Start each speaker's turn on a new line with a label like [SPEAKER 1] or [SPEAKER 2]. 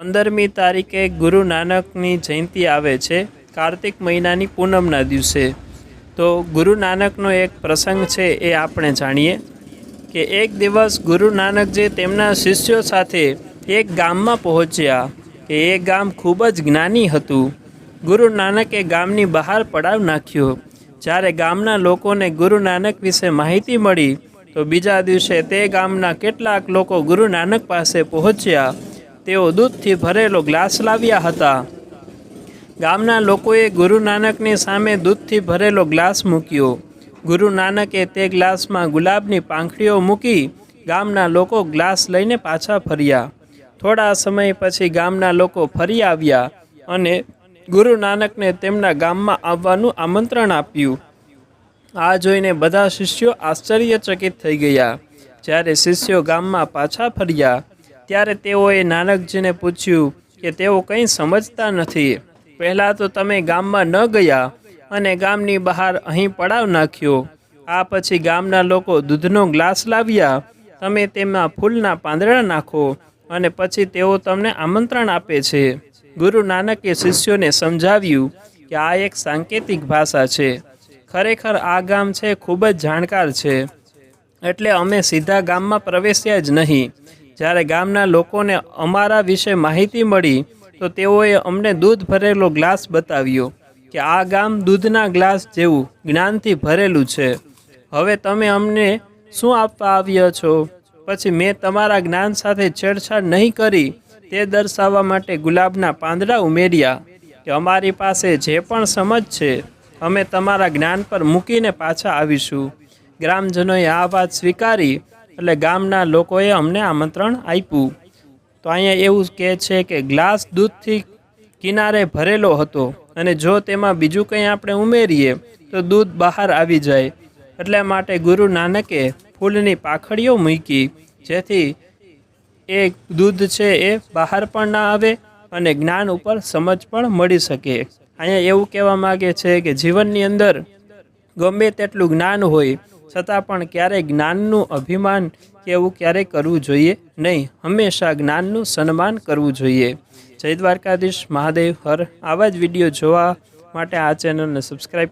[SPEAKER 1] પંદરમી તારીખે ગુરુ નાનકની જયંતિ આવે છે, કાર્તિક મહિનાની પૂનમના દિવસે. તો ગુરુ નાનકનો એક પ્રસંગ છે એ આપણે જાણીએ કે એક દિવસ ગુરુ નાનકજી તેમના શિષ્યો સાથે એક ગામમાં પહોંચ્યા કે એ ગામ ખૂબ જ જ્ઞાની હતું. ગુરુ નાનકે ગામની બહાર પડાવ નાખ્યો. જ્યારે ગામના લોકોને ગુરુ નાનક વિશે માહિતી મળી, તો બીજા દિવસે તે ગામના કેટલાક લોકો ગુરુ નાનક પાસે પહોંચ્યા તેઓ દૂધથી ભરેલો ગ્લાસ લાવ્યા હતા. ગામના લોકોએ ગુરુ નાનકની સામે દૂધથી ભરેલો ગ્લાસ મૂક્યો. ગુરુ નાનકે તે ગ્લાસમાં ગુલાબની પાંખડીઓ મૂકી ગામના લોકો ગ્લાસ લઈને પાછા ફર્યા. થોડા સમય પછી ગામના લોકો ફરી આવ્યા અને ગુરુ નાનકને તેમના ગામમાં આવવાનું આમંત્રણ આપ્યું. આ જોઈને બધા શિષ્યો આશ્ચર્યચકિત થઈ ગયા. જ્યારે શિષ્યો ગામમાં પાછા ફર્યા ત્યારે તેઓએ નાનકજીને પૂછ્યું કે તેઓ કંઈ સમજતા નથી. પહેલાં તો તમે ગામમાં ન ગયા અને ગામની બહાર અહીં પડાવ નાખ્યો. આ પછી ગામના લોકો દૂધનો ગ્લાસ લાવ્યા. તમે તેમાં ફૂલના પાંદડા નાખો અને પછી તેઓ તમને આમંત્રણ આપે છે. ગુરુ નાનકે શિષ્યોને સમજાવ્યું કે આ એક સાંકેતિક ભાષા છે. ખરેખર આ ગામ છે ખૂબ જ જાણકાર છે. એટલે અમે સીધા ગામમાં પ્રવેશ્યા જ નહીં. જ્યારે ગામના લોકોને અમારા વિશે માહિતી મળી, તો તેઓએ અમને દૂધ ભરેલો ગ્લાસ બતાવ્યો કે આ ગામ દૂધના ગ્લાસ જેવું જ્ઞાનથી ભરેલું છે. હવે તમે અમને શું આપવા આવ્યા છો? પછી મેં તમારા જ્ઞાન સાથે છેડછાડ નહીં કરી, તે દર્શાવવા માટે ગુલાબના પાંદડા ઉમેર્યા કે અમારી પાસે જે પણ સમજ છે, અમે તમારા જ્ઞાન પર મૂકીને પાછા આવીશું. ગ્રામજનોએ આ વાત સ્વીકારી એટલે ગામના લોકોએ અમને આમંત્રણ આપ્યું. તો અહીંયા એવું કહે છે કે ગ્લાસ દૂધથી કિનારે ભરેલો હતો અને જો તેમાં બીજું કંઈ આપણે ઉમેરીએ, તો દૂધ બહાર આવી જાય. એટલા માટે ગુરુ નાનકે ફૂલની પાખડીઓ મૂકી, જેથી એ દૂધ છે એ બહાર પણ ના આવે અને જ્ઞાન ઉપર સમજ પણ મળી શકે. અહીંયા એવું કહેવા માગે છે કે જીવનની અંદર ગમે તેટલું જ્ઞાન હોય છતાં પણ ક્યારેય જ્ઞાનનું અભિમાન કે એવું ક્યારેય કરવું જોઈએ નહીં. હંમેશા જ્ઞાનનું સન્માન કરવું જોઈએ. જય દ્વારકાધીશ. મહાદેવ. હર. આવા જ વીડિયો જોવા માટે આ ચેનલને સબસ્ક્રાઈબ